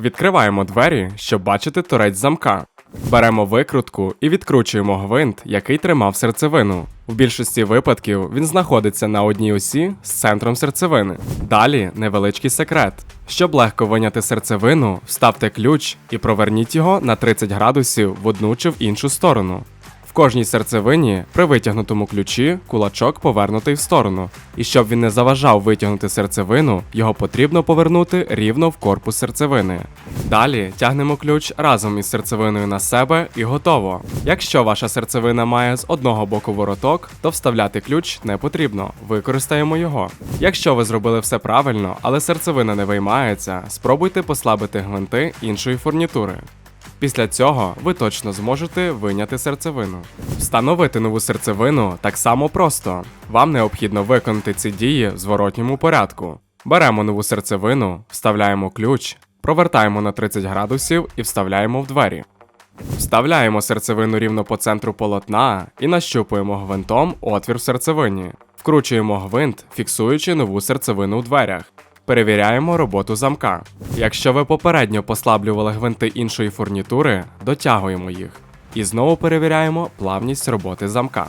Відкриваємо двері, щоб бачити торець замка. Беремо викрутку і відкручуємо гвинт, який тримав серцевину. В більшості випадків він знаходиться на одній осі з центром серцевини. Далі невеличкий секрет. Щоб легко виняти серцевину, вставте ключ і проверніть його на 30 градусів в одну чи в іншу сторону. Кожній серцевині при витягнутому ключі кулачок повернутий в сторону. І щоб він не заважав витягнути серцевину, його потрібно повернути рівно в корпус серцевини. Далі тягнемо ключ разом із серцевиною на себе і готово. Якщо ваша серцевина має з одного боку вороток, то вставляти ключ не потрібно. Використаємо його. Якщо ви зробили все правильно, але серцевина не виймається, спробуйте послабити гвинти іншої фурнітури. Після цього ви точно зможете виняти серцевину. Встановити нову серцевину так само просто. Вам необхідно виконати ці дії в зворотньому порядку. Беремо нову серцевину, вставляємо ключ, провертаємо на 30 градусів і вставляємо в двері. Вставляємо серцевину рівно по центру полотна і нащупуємо гвинтом отвір в серцевині. Вкручуємо гвинт, фіксуючи нову серцевину у дверях. Перевіряємо роботу замка. Якщо ви попередньо послаблювали гвинти іншої фурнітури, дотягуємо їх. І знову перевіряємо плавність роботи замка.